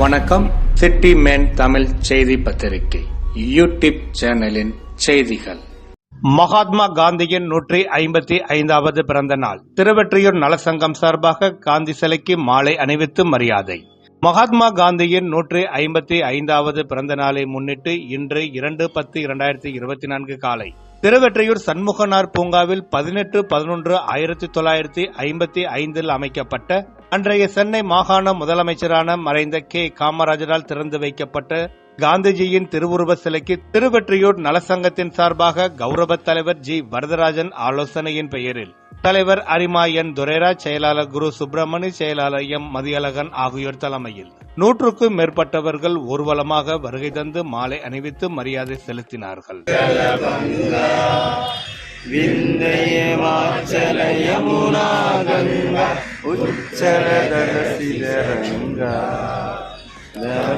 வணக்கம். City man Tamil செய்தி பத்திரிகை யூடியூப் சேனலின் செய்திகள். மகாத்மா காந்தியின் நூற்றி ஐம்பத்தி ஐந்தாவது பிறந்த நாள். திருவெற்றியூர் நலசங்கம் சார்பாக காந்தி சிலைக்கு மாலை அணிவித்து மரியாதை. மகாத்மா காந்தியின் நூற்றி ஐம்பத்தி ஐந்தாவது பிறந்த நாளை முன்னிட்டு இன்று இரண்டு பத்து இரண்டாயிரத்தி இருபத்தி நான்கு காலை திருவெற்றியூர் சண்முகனார் பூங்காவில் பதினெட்டு பதினொன்று ஆயிரத்தி தொள்ளாயிரத்தி ஐம்பத்தி ஐந்தில் அமைக்கப்பட்ட அன்றைய சென்னை மாகாண முதலமைச்சரான மறைந்த கே. காமராஜரால் திறந்து வைக்கப்பட்ட காந்திஜியின் திருவுருவ சிலைக்கு திருவெற்றியூர் நலசங்கத்தின் சார்பாக கௌரவ தலைவர் ஜி. வரதராஜன் ஆலோசனையின் பெயரில் தலைவர் அரிமா என். துரைரா செயலாளர் குரு சுப்பிரமணி செயலாளர் எம். மதியழகன் ஆகியோர் தலைமையில் நூற்றுக்கும் மேற்பட்டவர்கள் ஊர்வலமாக வருகை தந்து மாலை அணிவித்து மரியாதை செலுத்தினார்கள். विन्दयवाचल यमुना गङ्गा उच्चरदरसिदरङ्गा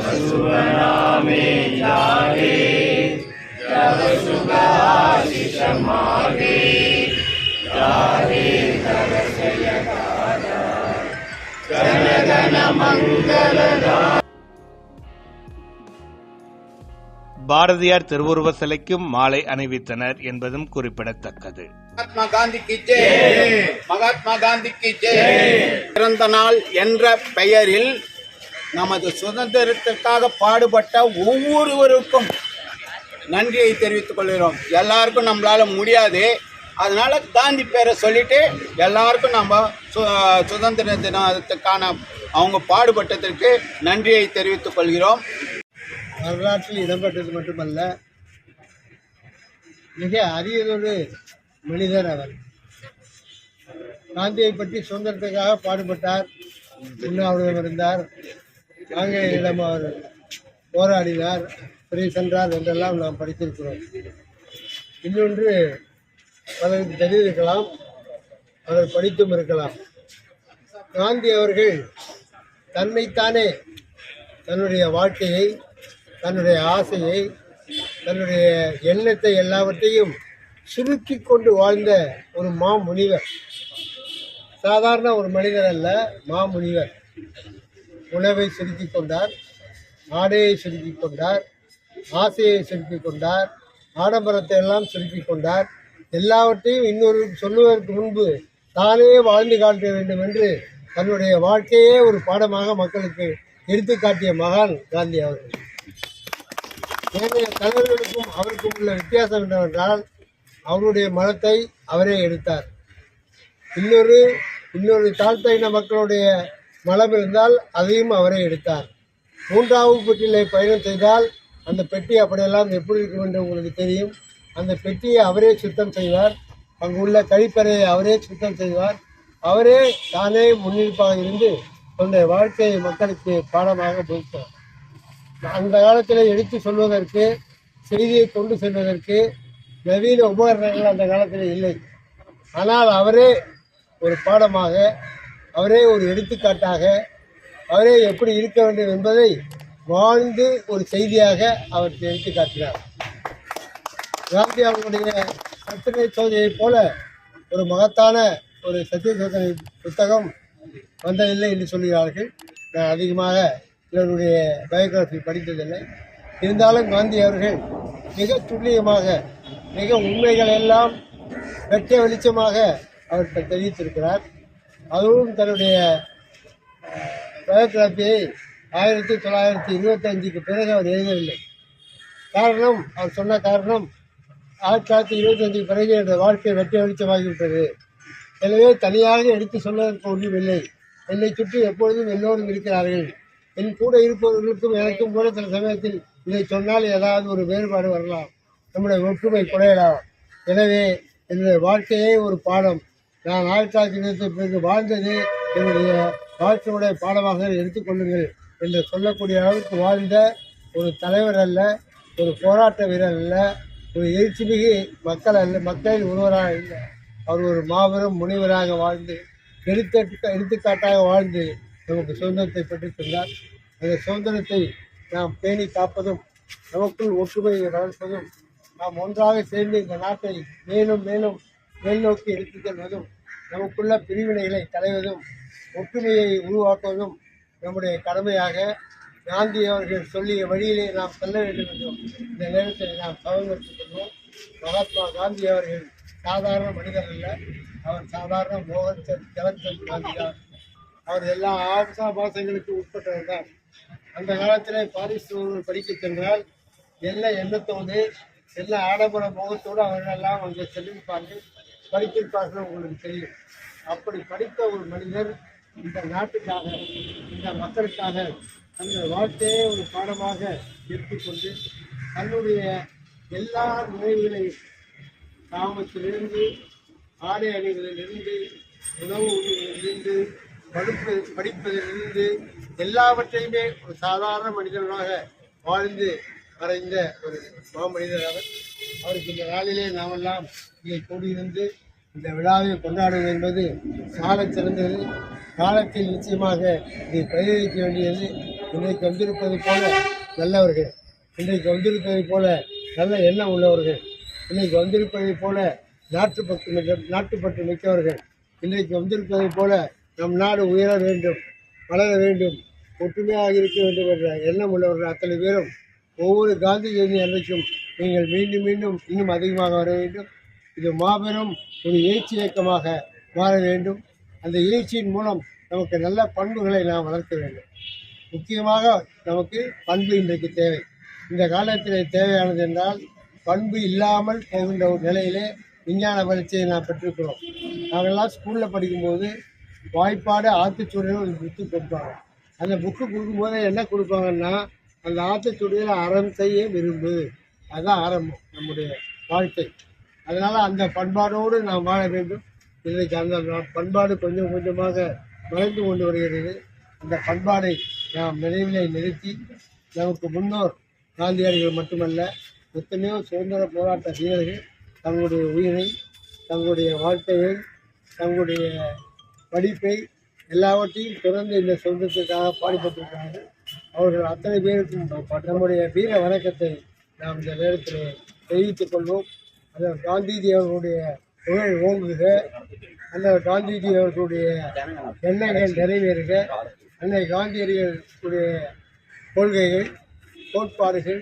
शुभनामे जागे तव सुभाषिष मागे जागे तव जयकारा जनगण பாரதியார் திருவுருவ சிலைக்கும் மாலை அணிவித்தனர் என்பதும் குறிப்பிடத்தக்கது. மகாத்மா காந்திக்கு ஜெய். மகாத்மா காந்திக்கு ஜெய். பிறந்த நாள் என்ற பெயரில் நமது சுதந்திரத்திற்காக பாடுபட்ட ஒவ்வொருவருக்கும் நன்றியை தெரிவித்துக் கொள்கிறோம். எல்லாருக்கும் நம்மளால முடியாது. அதனால காந்தி பேரை சொல்லிட்டு எல்லாருக்கும் நம்ம சு சுதந்திர தினத்துக்கான அவங்க பாடுபட்டதற்கு நன்றியை தெரிவித்துக் கொள்கிறோம். வரலாற்றில் இடம்பெற்றது மட்டுமல்ல மிக அரியதொரு மனிதர் அவர். காந்தியை பற்றி சுதந்திரத்துக்காக பாடுபட்டார் உண்ணாவிரதம் இருந்தார் ஆங்கிலேயரிடம் அவர் போராடினார் சிறை சென்றார் என்றெல்லாம் நாம் படித்திருக்கிறோம். இன்னொன்று பலருக்கு தெரிந்திருக்கலாம் அவர் படித்தும் இருக்கலாம். காந்தி அவர்கள் தன்னைத்தானே தன்னுடைய வாழ்க்கையை தன்னுடைய ஆசையை தன்னுடைய எண்ணத்தை எல்லாவற்றையும் சுருக்கி கொண்டு வாழ்ந்த ஒரு மாமுனிவர். சாதாரண ஒரு மனிதர் அல்ல மாமுனிவர். உணவை சுருக்கி கொண்டார் ஆடையை சுருக்கி கொண்டார் ஆசையை சுருக்கி கொண்டார் ஆடம்பரத்தை எல்லாம் சுருக்கி கொண்டார். எல்லாவற்றையும் இன்னொரு சொல்லுவதற்கு முன்பு தானே வாழ்ந்து காட்ட வேண்டும் என்று தன்னுடைய வாழ்க்கையே ஒரு பாடமாக மக்களுக்கு எடுத்துக்காட்டிய மகான் காந்தி அவர்கள். ஏனைய தலைவர்களுக்கும் அவருக்கும் உள்ள வித்தியாசம் என்னவென்றால் அவருடைய மனத்தை அவரே எடுத்தார். இன்னொரு இன்னொரு தாழ்த்த இன மக்களுடைய மலம் இருந்தால் அதையும் அவரே எடுத்தார். மூன்றாவது பெட்டியிலே பயணம் செய்தால் அந்த பெட்டி அப்படியெல்லாம் எப்படி இருக்கும் என்று உங்களுக்கு தெரியும். அந்த பெட்டியை அவரே சுத்தம் செய்வார். அங்கு உள்ள கழிப்பறையை அவரே சுத்தம் செய்வார். அவரே தானே முன்னிருப்பாக இருந்து தன்னுடைய வாழ்க்கையை மக்களுக்கு பாடமாக கொடுத்தார் அந்த காலத்தில் எடுத்து சொல்வதற்கு செய்தியை கொண்டு செல்வதற்கு நவீன உபகரணங்கள் அந்த காலத்தில் இல்லை. ஆனால் அவரே ஒரு பாடமாக அவரே ஒரு எடுத்துக்காட்டாக அவரே எப்படி இருக்க வேண்டும் என்பதை வாழ்ந்து ஒரு செய்தியாக அவர் எடுத்து காட்டினார். காந்தி அவர்களுடைய சத்திரை சோதனையைப் போல ஒரு மகத்தான ஒரு சத்திய சோதனை புத்தகம் வந்ததில்லை என்று சொல்கிறார்கள். நான் அதிகமாக இவருடைய பயோகிராஃபி படித்ததில்லை. இருந்தாலும் காந்தி அவர்கள் மிக துல்லியமாக மிக உண்மைகள் எல்லாம் வெட்ட வெளிச்சமாக அவர் தெரிவித்திருக்கிறார். அதுவும் தன்னுடைய பயோகிராஃபியை ஆயிரத்தி தொள்ளாயிரத்தி இருபத்தஞ்சுக்கு பிறகு அவர் எழுதவில்லை. காரணம் அவர் சொன்ன காரணம் ஆயிரத்தி தொள்ளாயிரத்தி இருபத்தஞ்சுக்கு பிறகு எனது வாழ்க்கை வெட்ட வெளிச்சமாகிவிட்டது. எனவே தனியாக எடுத்து சொல்வதற்கு ஒன்றுமில்லை என்னை சுற்றி எப்பொழுதும் எல்லோரும் இருக்கிறார்கள். என் கூட இருப்பவர்களுக்கும் எனக்கும் கூட சில சமயத்தில் இதை சொன்னால் ஏதாவது ஒரு வேறுபாடு வரலாம். நம்முடைய ஒற்றுமை குறையலாம். எனவே என்னுடைய வாழ்க்கையே ஒரு பாடம். நான் ஆயிரத்தி தொள்ளாயிரத்தி இருபத்தி பிறகு வாழ்ந்தது என்னுடைய வாழ்க்கையுடைய பாடமாக எடுத்துக்கொள்ளுங்கள் என்று சொல்லக்கூடிய அளவுக்கு வாழ்ந்த ஒரு தலைவர் அல்ல ஒரு போராட்ட வீரர் அல்ல ஒரு எழுச்சிமிகு மக்கள் அல்ல மக்களில் ஒருவராக இல்லை. அவர் ஒரு மாபெரும் முனிவராக வாழ்ந்து எடுத்த எடுத்துக்காட்டாக வாழ்ந்து நமக்கு சுதந்திரத்தை பெற்றுத் அந்த சுதந்திரத்தை நாம் பேணி காப்பதும் நமக்குள் ஒற்றுமையை வளர்ப்பதும் நாம் ஒன்றாக சேர்ந்து இந்த நாட்டை மேலும் மேலும் மேல் நோக்கி எடுத்துச் செல்வதும் நமக்குள்ள பிரிவினைகளை களைவதும் ஒற்றுமையை உருவாக்குவதும் நம்முடைய கடமையாக காந்தி அவர்கள் சொல்லிய வழியிலே நாம் செல்ல வேண்டும் என்றும் இந்த நேரத்தில் நாம் தவறுபட்டுக் கொள்வோம். மகாத்மா காந்தி அவர்கள் சாதாரண மனிதர் அல்ல. அவர் சாதாரண மோகன்சந்த் கரம்சந்த் காந்தி தான். அவர் எல்லா ஆபாசங்களுக்கு உட்பட்டவர் தான். அந்த காலத்திலே பாரிஸ் ஒருவர் படிக்க சென்றால் எல்லா எண்ணத்தோடு எல்லா ஆடம்பர முகத்தோடு அவர்களெல்லாம் அங்கே செல்லிருப்பார்கள். படித்திருப்பார்கள் உங்களுக்கு தெரியும். அப்படி படித்த ஒரு மனிதர் இந்த நாட்டுக்காக இந்த மக்களுக்காக அந்த வாழ்க்கையே ஒரு பாடமாக எடுத்துக்கொண்டு தன்னுடைய எல்லா நினைவுகளையும் காமத்திலிருந்து ஆடை அணிகளிலிருந்து உணவு உணவிலிருந்து படிப்பது படிப்பதிலிருந்து எல்லாவற்றையுமே ஒரு சாதாரண மனிதனாக வாழ்ந்து மறைந்த ஒரு மாமனிதர் அவர். அவருக்கு இந்த நாளிலே நாமெல்லாம் இங்கே கூடியிருந்து இந்த விழாவை கொண்டாடுவது என்பது சாலச் சிறந்தது. காலத்தில் நிச்சயமாக இதை பயிரிக்க வேண்டியது இன்றைக்கு வந்திருப்பது போல நல்லவர்கள் இன்றைக்கு வந்திருப்பதை போல நல்ல எண்ணம் உள்ளவர்கள் இன்றைக்கு வந்திருப்பதை போல நாட்டுப்பட்டு மிக்க நாட்டுப்பற்று மிக்கவர்கள் இன்றைக்கு வந்திருப்பதை போல நம் நாடு உயர வேண்டும் வளர வேண்டும் ஒற்றுமையாக இருக்க வேண்டும் என்ற எண்ணம் உள்ளவர்கள் அத்தனை பேரும் ஒவ்வொரு காந்தி ஜெயந்தி அன்றைக்கும் நீங்கள் மீண்டும் மீண்டும் இன்னும் அதிகமாக வர வேண்டும். இது மாபெரும் ஒரு எழுச்சி இயக்கமாக மாற வேண்டும். அந்த எழுச்சியின் மூலம் நமக்கு நல்ல பண்புகளை நாம் வளர்க்க வேண்டும். முக்கியமாக நமக்கு பண்பு இன்றைக்கு தேவை. இந்த காலத்தில் தேவையானது என்றால் பண்பு இல்லாமல் போகின்ற ஒரு நிலையிலே விஞ்ஞான வளர்ச்சியை நாம் பெற்றிருக்கிறோம். நாங்கள்லாம் ஸ்கூலில் படிக்கும்போது வாய்ப்பாடு ஆத்திச்சூடியில் ஒரு புக்கு கொடுப்பாங்க. அந்த புக்கு கொடுக்கும்போது என்ன கொடுப்பாங்கன்னா அந்த ஆத்திச்சூடியில் அறம் செய்ய விரும்பு. அதுதான் ஆரம்பம் நம்முடைய வாழ்க்கை. அதனால் அந்த பண்பாடோடு நாம் வாழ வேண்டும். இன்றைக்கு அந்த பண்பாடு கொஞ்சம் கொஞ்சமாக மறைந்து கொண்டு வருகிறது. அந்த பண்பாடை நாம் நினைவிலை நிறுத்தி நமக்கு முன்னோர் காந்தியடிகள் மட்டுமல்ல எத்தனையோ சுதந்திர போராட்ட வீரர்கள் தங்களுடைய உயிரை தங்களுடைய வாழ்க்கையை தங்களுடைய படிப்பை எல்லாவற்றையும் திறந்து இந்த சொந்தத்துக்காக பாடுபட்டிருக்காங்க அவர்கள் அத்தனை பேருக்கும் நம்முடைய வீர வணக்கத்தை நாம் இந்த நேரத்தில் தெரிவித்துக் கொள்வோம். அந்த காந்திஜி அவர்களுடைய புகழ் ஓங்குக. அந்த காந்திஜி அவர்களுடைய எண்ணங்கள் நிறைவேறுக. அன்னை காந்தியடிகளுடைய கொள்கைகள் கோட்பாடுகள்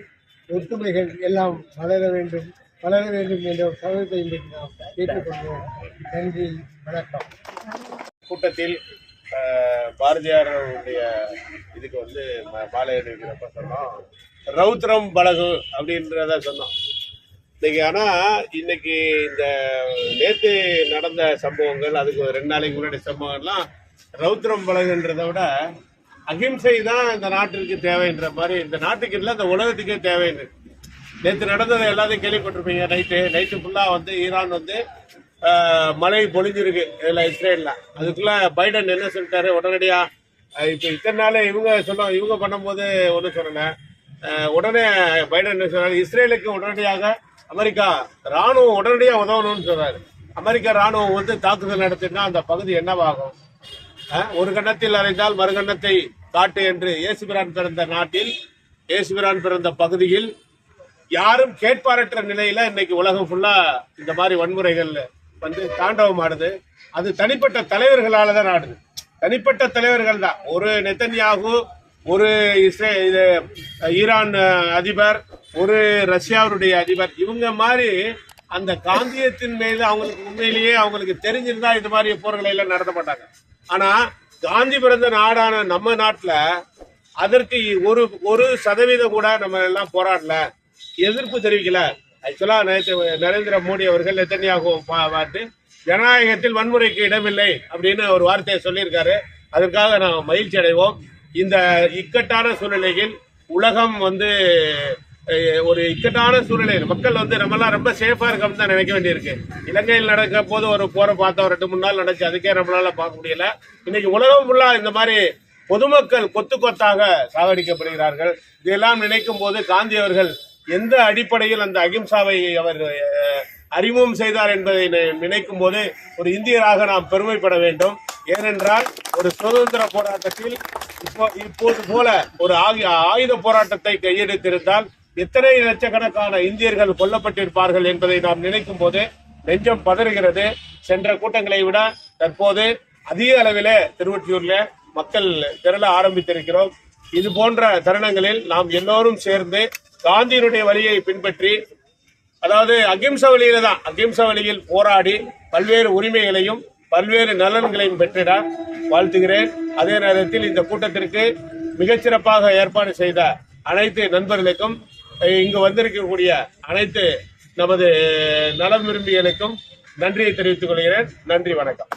ஒற்றுமைகள் எல்லாம் வளர வேண்டும். வளர வேண்டும் என்ற ஒரு சமயத்தை இன்றைக்கு நாம் கேட்டுக்கொள்வோம். நன்றி வணக்கம். கூட்டத்தில் அஹ், இதுக்கு வந்து ம- மாலை சொன்னோம். ரௌத்ரம் பலகு அப்படின்றத சொன்னோம். இன்னைக்கு ஆனால் இன்னைக்கு இந்த நேற்று நடந்த சம்பவங்கள் அதுக்கு ஒரு ரெண்டு நாளைக்கு முன்னாடி சம்பவங்கள்லாம் ரௌத்ரம் பலகுன்றதை விட அகிம்சை தான் இந்த நாட்டிற்கு தேவைன்ற மாதிரி இந்த நாட்டுக்கு இல்லை இந்த உலகத்துக்கே தேவைன்னு. நேற்று நடந்ததை எல்லாத்தையும் கேள்விப்பட்டிருப்பீங்க நைட்டு நைட்டு ஃபுல்லாக வந்து ஈரான் வந்து மழை பொழிஞ்சிருக்கு இதில் இஸ்ரேலில். அதுக்குள்ளே பைடன் என்ன சொல்லிட்டாரு? உடனடியாக இப்போ இத்தனை நாள் இவங்க சொன்ன இவங்க பண்ணும்போது ஒன்றும் சொல்லலை. உடனே பைடன் என்ன சொல்றாரு? இஸ்ரேலுக்கு உடனடியாக அமெரிக்கா ராணுவம் உடனடியாக உதவணும்னு சொல்கிறாரு அமெரிக்கா ராணுவம் வந்து தாக்குதல் நடத்தினா அந்த பகுதி என்னவாகும்? ஒரு கண்ணத்தில் அறைந்தால் மறுகண்ணத்தை காட்டு என்று இயேசுபிரான் பிறந்த நாட்டில் இயேசுபிரான் பிறந்த பகுதியில் யாரும் கேட்பாரற்ற நிலையில இன்னைக்கு உலகம் ஃபுல்லா இந்த மாதிரி வன்முறைகள் வந்து தாண்டவம் ஆடுது. அது தனிப்பட்ட தலைவர்களால தான் ஆடுது. தனிப்பட்ட தலைவர்கள் தான். ஒரு நெத்தன்யாகு ஒரு இஸ்ரே இது ஈரான் அதிபர் ஒரு ரஷ்யாவுடைய அதிபர். இவங்க மாதிரி அந்த காந்தியத்தின் மீது அவங்களுக்கு உண்மையிலேயே அவங்களுக்கு தெரிஞ்சிருந்தா இது மாதிரி போர்களை எல்லாம் நடத்த மாட்டாங்க. ஆனா காந்தி பிறந்த நாடான நம்ம நாட்டில் அதற்கு ஒரு ஒரு சதவீதம் கூட நம்ம எல்லாம் போராடல. எதிர்ப்பு தெரிவிக்கல. ஆக்சுவலாக நேற்று நரேந்திர மோடி அவர்கள் நெத்தனியாக பார்த்து ஜனநாயகத்தில் வன்முறைக்கு இடமில்லை அப்படின்னு ஒரு வார்த்தையை சொல்லியிருக்காரு. அதற்காக நாம் மகிழ்ச்சி அடைவோம். இந்த இக்கட்டான சூழ்நிலையில் உலகம் வந்து ஒரு இக்கட்டான சூழ்நிலை மக்கள் வந்து நம்மளாம் ரொம்ப சேஃபாக இருக்கோம்னு தான் நினைக்க வேண்டியிருக்கு. இலங்கையில் நடக்க போது ஒரு போரை பார்த்தோம் ரெண்டு மூணு நாள் நடந்துச்சு. அதுக்கே நம்மளால பார்க்க முடியல. இன்னைக்கு உலகம் ஃபுல்லாக இந்த மாதிரி பொதுமக்கள் கொத்து கொத்தாக சாகடிக்கப்படுகிறார்கள். இதெல்லாம் நினைக்கும் போது காந்தி அவர்கள் எந்த அடிப்படையில் அந்த அகிம்சாவை அவர் அறிமுகம் செய்தார் என்பதை நி- நினைக்கும் போது ஒரு இந்தியராக நாம் பெருமைப்பட வேண்டும். ஏனென்றால் ஒரு சுதந்திர போராட்டத்தில் இப்போ இப்போது போல ஒரு ஆகி- ஆயுத போராட்டத்தை கையெடுத்திருந்தால் எத்தனை லட்சக்கணக்கான இந்தியர்கள் கொல்லப்பட்டிருப்பார்கள் என்பதை நாம் நினைக்கும் போது நெஞ்சம் பதறுகிறது. சென்ற கூட்டங்களை விட தற்போது அதிக அளவிலே திருவொற்றியூர்ல மக்கள் திரள ஆரம்பித்திருக்கிறோம். இது போன்ற தருணங்களில் நாம் எல்லோரும் சேர்ந்து காந்தியினுடைய வழியை பின்பற்றி அதாவது அகிம்ச வழியில தான் அகிம்ச வழியில் போராடி பல்வேறு உரிமைகளையும் பல்வேறு நலன்களையும் பெற்றிட வாழ்த்துகிறேன். அதே நேரத்தில் இந்த கூட்டத்திற்கு மிகச்சிறப்பாக ஏற்பாடு செய்த அனைத்து நண்பர்களுக்கும் இங்கு வந்திருக்கக்கூடிய அனைத்து நமது நலம் விரும்பிகளுக்கும் நன்றியை தெரிவித்துக் கொள்கிறேன். நன்றி வணக்கம்.